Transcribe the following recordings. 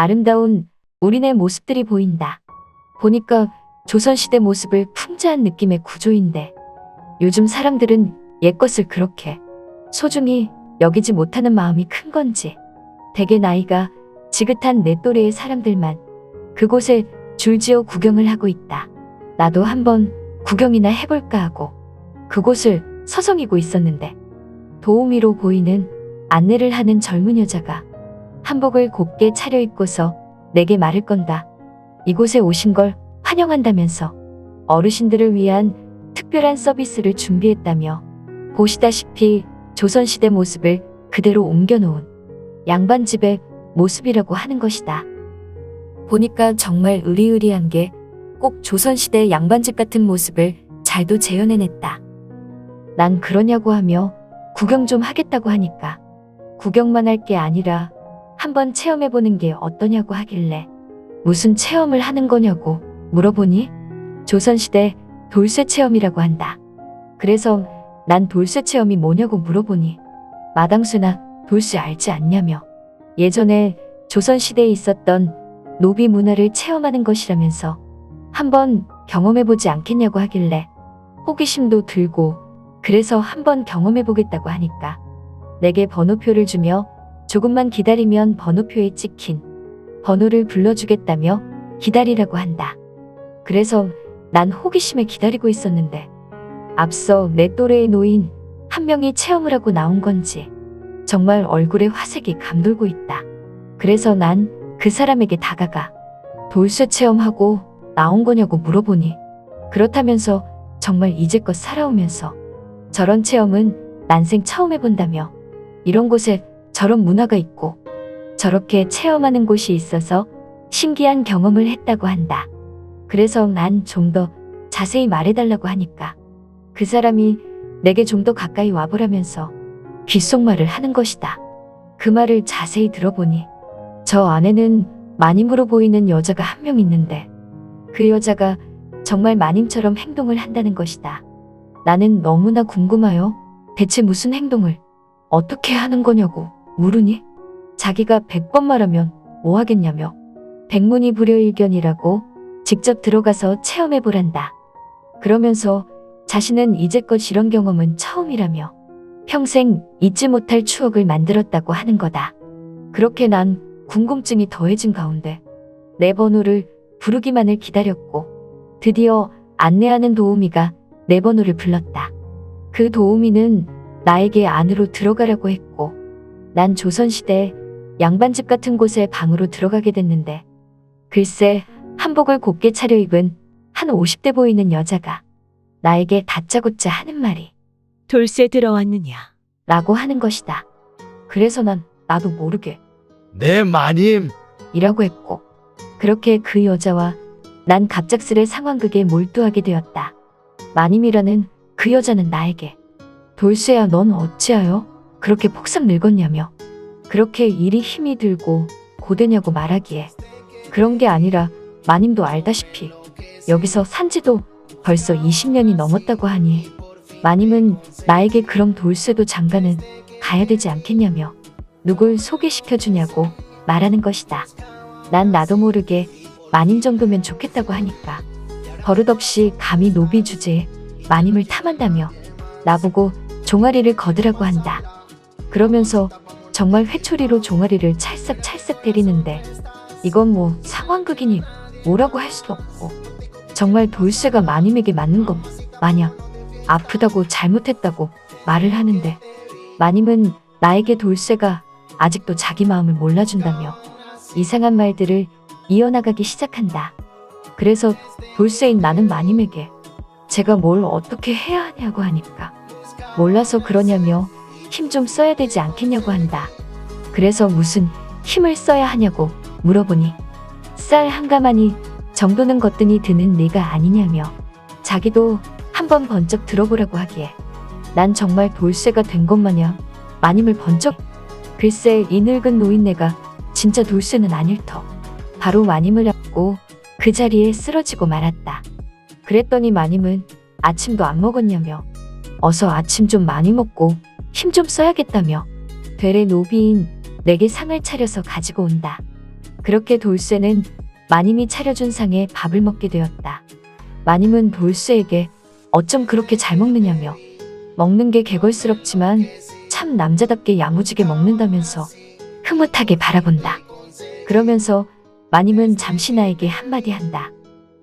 아름다운 우리네 모습들이 보인다. 보니까 조선시대 모습을 풍자한 느낌의 구조인데 요즘 사람들은 옛것을 그렇게 소중히 여기지 못하는 마음이 큰 건지 대개 나이가 지긋한 내 또래의 사람들만 그곳에 줄지어 구경을 하고 있다. 나도 한번 구경이나 해볼까 하고 그곳을 서성이고 있었는데 도우미로 보이는 안내를 하는 젊은 여자가 한복을 곱게 차려입고서 내게 말을 건다. 이곳에 오신 걸 환영한다면서 어르신들을 위한 특별한 서비스를 준비했다며 보시다시피 조선시대 모습을 그대로 옮겨놓은 양반집의 모습이라고 하는 것이다. 보니까 정말 의리의리한 게 꼭 조선시대 양반집 같은 모습을 잘도 재현해냈다. 난 그러냐고 하며 구경 좀 하겠다고 하니까 구경만 할 게 아니라 한번 체험해보는 게 어떠냐고 하길래 무슨 체험을 하는 거냐고 물어보니 조선시대 돌쇠 체험이라고 한다. 그래서 난 돌쇠 체험이 뭐냐고 물어보니 마당쇠나 돌쇠 알지 않냐며 예전에 조선시대에 있었던 노비 문화를 체험하는 것이라면서 한번 경험해보지 않겠냐고 하길래 호기심도 들고 그래서 한번 경험해보겠다고 하니까 내게 번호표를 주며 조금만 기다리면 번호표에 찍힌 번호를 불러주겠다며 기다리라고 한다. 그래서 난 호기심에 기다리고 있었는데 앞서 내 또래의 노인 한 명이 체험을 하고 나온 건지 정말 얼굴에 화색이 감돌고 있다. 그래서 난 그 사람에게 다가가 돌쇠 체험하고 나온 거냐고 물어보니 그렇다면서 정말 이제껏 살아오면서 저런 체험은 난생 처음 해본다며 이런 곳에 저런 문화가 있고 저렇게 체험하는 곳이 있어서 신기한 경험을 했다고 한다. 그래서 난 좀 더 자세히 말해달라고 하니까 그 사람이 내게 좀 더 가까이 와보라면서 귓속말을 하는 것이다. 그 말을 자세히 들어보니 저 안에는 마님으로 보이는 여자가 한 명 있는데 그 여자가 정말 마님처럼 행동을 한다는 것이다. 나는 너무나 궁금하여 대체 무슨 행동을 어떻게 하는 거냐고 물으니 자기가 백번 말하면 뭐 하겠냐며 백문이 불여일견이라고 직접 들어가서 체험해보란다. 그러면서 자신은 이제껏 이런 경험은 처음이라며 평생 잊지 못할 추억을 만들었다고 하는 거다. 그렇게 난 궁금증이 더해진 가운데 내 번호를 부르기만을 기다렸고 드디어 안내하는 도우미가 내 번호를 불렀다. 그 도우미는 나에게 안으로 들어가라고 했고 난 조선시대 양반집 같은 곳에 방으로 들어가게 됐는데 글쎄 한복을 곱게 차려입은 한 50대 보이는 여자가 나에게 다짜고짜 하는 말이 돌쇠 들어왔느냐? 라고 하는 것이다. 그래서 난 나도 모르게 네, 마님. 이라고 했고 그렇게 그 여자와 난 갑작스레 상황극에 몰두하게 되었다. 마님이라는 그 여자는 나에게 돌쇠야 넌 어찌하여 그렇게 폭삭 늙었냐며 그렇게 일이 힘이 들고 고되냐고 말하기에 그런 게 아니라 마님도 알다시피 여기서 산지도 벌써 20년이 넘었다고 하니 마님은 나에게 그럼 돌쇠도 장가는 가야 되지 않겠냐며 누굴 소개시켜 주냐고 말하는 것이다. 난 나도 모르게 마님 정도면 좋겠다고 하니까 버릇없이 감히 노비 주제에 마님을 탐한다며 나보고 종아리를 거두라고 한다. 그러면서 정말 회초리로 종아리를 찰싹찰싹 때리는데 이건 뭐 상황극이니 뭐라고 할 수도 없고 정말 돌쇠가 마님에게 맞는 것 마냥 아프다고 잘못했다고 말을 하는데 마님은 나에게 돌쇠가 아직도 자기 마음을 몰라준다며 이상한 말들을 이어나가기 시작한다. 그래서 돌쇠인 나는 마님에게 제가 뭘 어떻게 해야 하냐고 하니까 몰라서 그러냐며 힘 좀 써야 되지 않겠냐고 한다. 그래서 무슨 힘을 써야 하냐고 물어보니 쌀 한 가마니 정도는 거뜬히 드는 네가 아니냐며 자기도 한번 번쩍 들어보라고 하기에 난 정말 돌쇠가 된 것 마냥 마님을 번쩍 글쎄 이 늙은 노인네가 진짜 돌쇠는 아닐 터 바로 마님을 잡고 그 자리에 쓰러지고 말았다. 그랬더니 마님은 아침도 안 먹었냐며 어서 아침 좀 많이 먹고 힘 좀 써야겠다며 되레 노비인 내게 상을 차려서 가지고 온다. 그렇게 돌쇠는 마님이 차려준 상에 밥을 먹게 되었다. 마님은 돌쇠에게 어쩜 그렇게 잘 먹느냐며 먹는 게 개걸스럽지만 참 남자답게 야무지게 먹는다면서 흐뭇하게 바라본다. 그러면서 마님은 잠시 나에게 한마디 한다.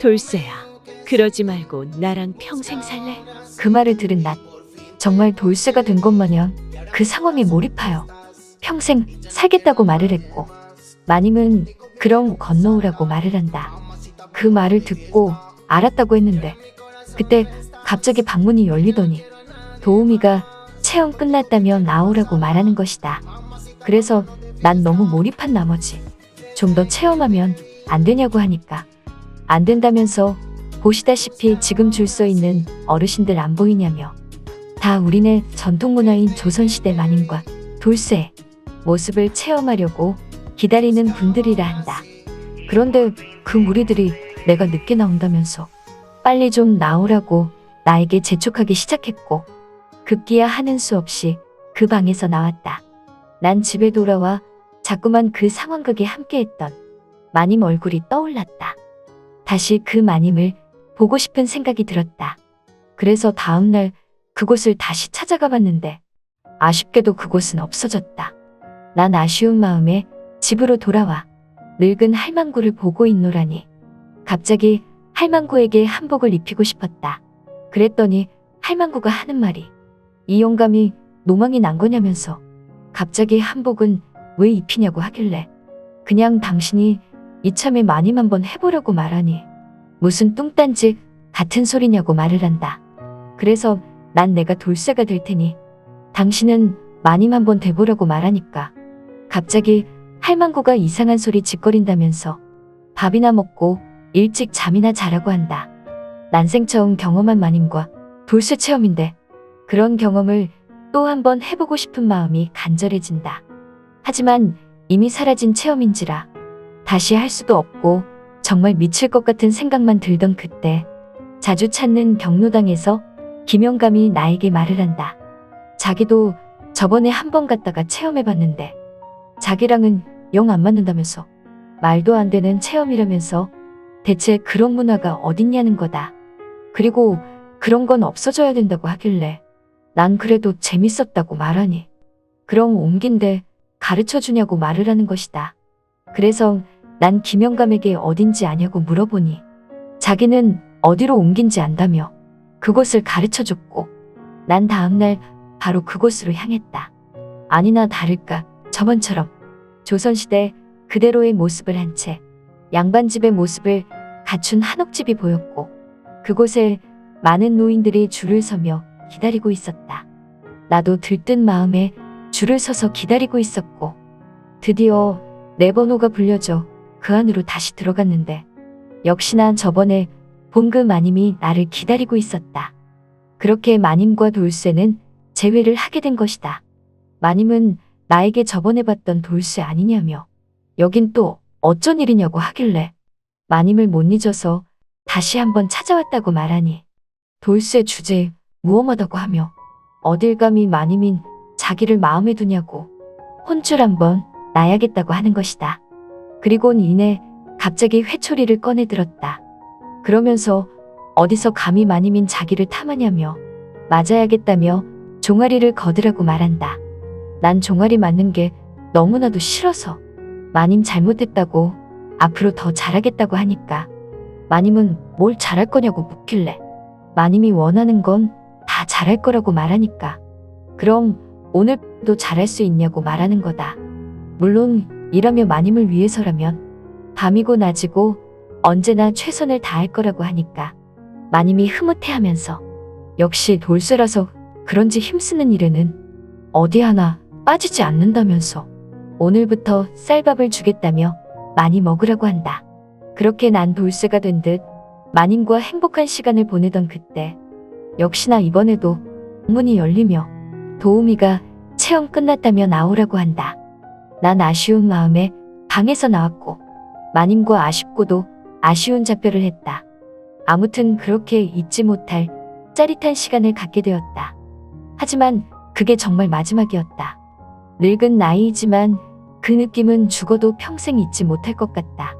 돌쇠야, 그러지 말고 나랑 평생 살래? 그 말을 들은 낫 정말 돌쇠가 된 것 마냥 그 상황에 몰입하여 평생 살겠다고 말을 했고 마님은 그럼 건너오라고 말을 한다. 그 말을 듣고 알았다고 했는데 그때 갑자기 방문이 열리더니 도우미가 체험 끝났다며 나오라고 말하는 것이다. 그래서 난 너무 몰입한 나머지 좀 더 체험하면 안 되냐고 하니까 안 된다면서 보시다시피 지금 줄 서 있는 어르신들 안 보이냐며 다 우리네 전통 문화인 조선시대 마님과 돌쇠 모습을 체험하려고 기다리는 분들이라 한다. 그런데 그 무리들이 내가 늦게 나온다면서 빨리 좀 나오라고 나에게 재촉하기 시작했고 급기야 하는 수 없이 그 방에서 나왔다. 난 집에 돌아와 자꾸만 그 상황극에 함께했던 마님 얼굴이 떠올랐다. 다시 그 마님을 보고 싶은 생각이 들었다. 그래서 다음날 그곳을 다시 찾아가 봤는데 아쉽게도 그곳은 없어졌다. 난 아쉬운 마음에 집으로 돌아와 늙은 할망구를 보고 있노라니 갑자기 할망구에게 한복을 입히고 싶었다. 그랬더니 할망구가 하는 말이 이 영감이 노망이 난 거냐면서 갑자기 한복은 왜 입히냐고 하길래 그냥 당신이 이참에 마님 한번 해보려고 말하니 무슨 뚱딴지 같은 소리냐고 말을 한다. 그래서 난 내가 돌쇠가 될 테니 당신은 마님 한번 돼보려고 말하니까 갑자기 할망구가 이상한 소리 짓거린다면서 밥이나 먹고 일찍 잠이나 자라고 한다. 난생 처음 경험한 마님과 돌쇠 체험인데 그런 경험을 또 한번 해보고 싶은 마음이 간절해진다. 하지만 이미 사라진 체험인지라 다시 할 수도 없고 정말 미칠 것 같은 생각만 들던 그때 자주 찾는 경로당에서 김영감이 나에게 말을 한다. 자기도 저번에 한 번 갔다가 체험해봤는데 자기랑은 영 안 맞는다면서 말도 안 되는 체험이라면서 대체 그런 문화가 어딨냐는 거다. 그리고 그런 건 없어져야 된다고 하길래 난 그래도 재밌었다고 말하니 그럼 옮긴데 가르쳐 주냐고 말을 하는 것이다. 그래서 난 김영감에게 어딘지 아냐고 물어보니 자기는 어디로 옮긴지 안다며 그곳을 가르쳐 줬고 난 다음날 바로 그곳으로 향했다. 아니나 다를까 저번처럼 조선시대 그대로의 모습을 한 채 양반집의 모습을 갖춘 한옥집이 보였고 그곳에 많은 노인들이 줄을 서며 기다리고 있었다. 나도 들뜬 마음에 줄을 서서 기다리고 있었고 드디어 내 번호가 불려져 그 안으로 다시 들어갔는데 역시나 저번에 본그 마님이 나를 기다리고 있었다. 그렇게 마님과 돌쇠는 재회를 하게 된 것이다. 마님은 나에게 저번에 봤던 돌쇠 아니냐며 여긴 또 어쩐 일이냐고 하길래 마님을 못 잊어서 다시 한번 찾아왔다고 말하니 돌쇠 주제에 무엄하다고 하며 어딜 감히 마님인 자기를 마음에 두냐고 혼쭐 한번 나야겠다고 하는 것이다. 그리곤 이내 갑자기 회초리를 꺼내 들었다. 그러면서 어디서 감히 마님인 자기를 탐하냐며 맞아야겠다며 종아리를 거드라고 말한다. 난 종아리 맞는 게 너무나도 싫어서 마님 잘못했다고 앞으로 더 잘하겠다고 하니까 마님은 뭘 잘할 거냐고 묻길래 마님이 원하는 건 다 잘할 거라고 말하니까 그럼 오늘도 잘할 수 있냐고 말하는 거다. 물론 일하며 마님을 위해서라면 밤이고 낮이고 언제나 최선을 다할 거라고 하니까 마님이 흐뭇해하면서 역시 돌쇠라서 그런지 힘쓰는 일에는 어디 하나 빠지지 않는다면서 오늘부터 쌀밥을 주겠다며 많이 먹으라고 한다. 그렇게 난 돌쇠가 된 듯 마님과 행복한 시간을 보내던 그때 역시나 이번에도 문이 열리며 도우미가 체험 끝났다며 나오라고 한다. 난 아쉬운 마음에 방에서 나왔고 마님과 아쉽고도 아쉬운 작별을 했다. 아무튼 그렇게 잊지 못할 짜릿한 시간을 갖게 되었다. 하지만 그게 정말 마지막이었다. 늙은 나이이지만 그 느낌은 죽어도 평생 잊지 못할 것 같다.